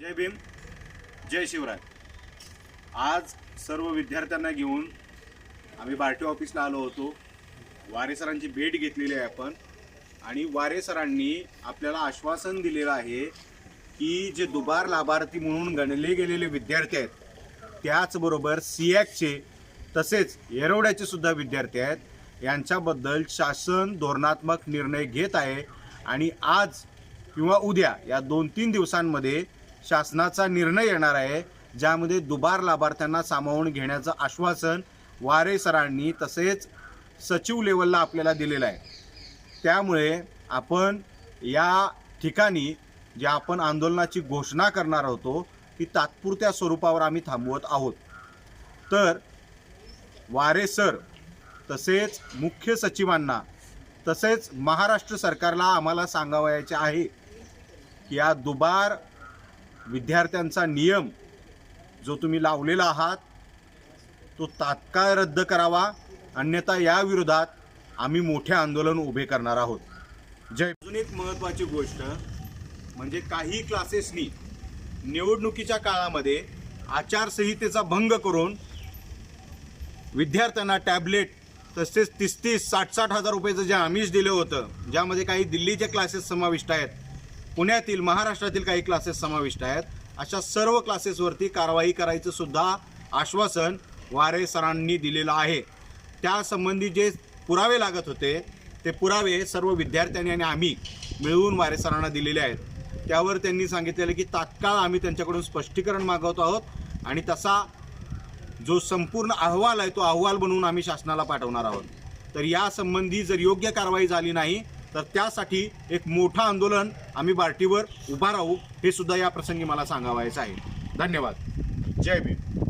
जय भीम जय शिवराय. आज सर्व विद्यार्थ्यांना घेऊन आम्ही बार्टी ऑफिसला आलो होतो. वारे सरांची भेट घेतलेली आहे आपण. आणि वारे सरांनी आपल्याला आश्वासन दिलेलं आहे की जे दुबार लाभार्थी म्हणून गणले गेलेले विद्यार्थी आहेत त्याचबरोबर सी सिॲकचे तसेच येरवड्याचे सुद्धा विद्यार्थी आहेत यांच्याबद्दल शासन धोरणात्मक निर्णय घेत आहे. आणि आज किंवा उद्या या दोन तीन दिवसांमध्ये शासनाचा निर्णय येणार आहे ज्यामध्ये दुबार लाभार्थ्यांना सामावून घेण्याचं आश्वासन वारे सरांनी तसेच सचिव लेवलला आपल्याला दिलेलं आहे. त्यामुळे आपण या ठिकाणी जे आपण आंदोलनाची घोषणा करणार होतो ती तात्पुरत्या स्वरूपावर आम्ही थांबवत आहोत. तर वारे सर तसेच मुख्य सचिवांना तसेच महाराष्ट्र सरकारला आम्हाला सांगावयाचे आहे की या दुबार विद्यार्थ्यांचा नियम जो तुम्ही लावलेला आहात तो तात्काळ रद्द करावा. अन्यथा या विरोधात आम्ही मोठे आंदोलन उभे करणार आहोत. जय अजून एक महत्त्वाची गोष्ट म्हणजे काही क्लासेसनी निवडणुकीच्या काळामध्ये आचारसंहितेचा भंग करून विद्यार्थ्यांना टॅबलेट तसेच तीस तीस साठ साठ हजार रुपयाचं जे आमिष दिलं होतं ज्यामध्ये काही दिल्लीचे क्लासेस समाविष्ट आहेत पुण्यातील महाराष्ट्रातील काही क्लासेस समाविष्ट आहेत. अशा सर्व क्लासेसवरती कारवाई करायचं सुद्धा आश्वासन वारे सरांनी दिलेलं आहे. त्यासंबंधी जे पुरावे लागत होते ते पुरावे सर्व विद्यार्थ्यांनी आणि आम्ही मिळवून वारे सरांना दिलेले आहेत. त्यावर त्यांनी सांगितलेलं की तात्काळ आम्ही त्यांच्याकडून स्पष्टीकरण मागवतो आहोत आणि तसा जो संपूर्ण अहवाल आहे तो अहवाल बनवून आम्ही शासनाला पाठवणार आहोत. तर यासंबंधी जर योग्य कारवाई झाली नाही तर त्यासाठी एक मोठं आंदोलन आम्ही बार्टीवर उभा राहू हे सुद्धा या प्रसंगी मला सांगावायचं आहे. धन्यवाद. जय भीम.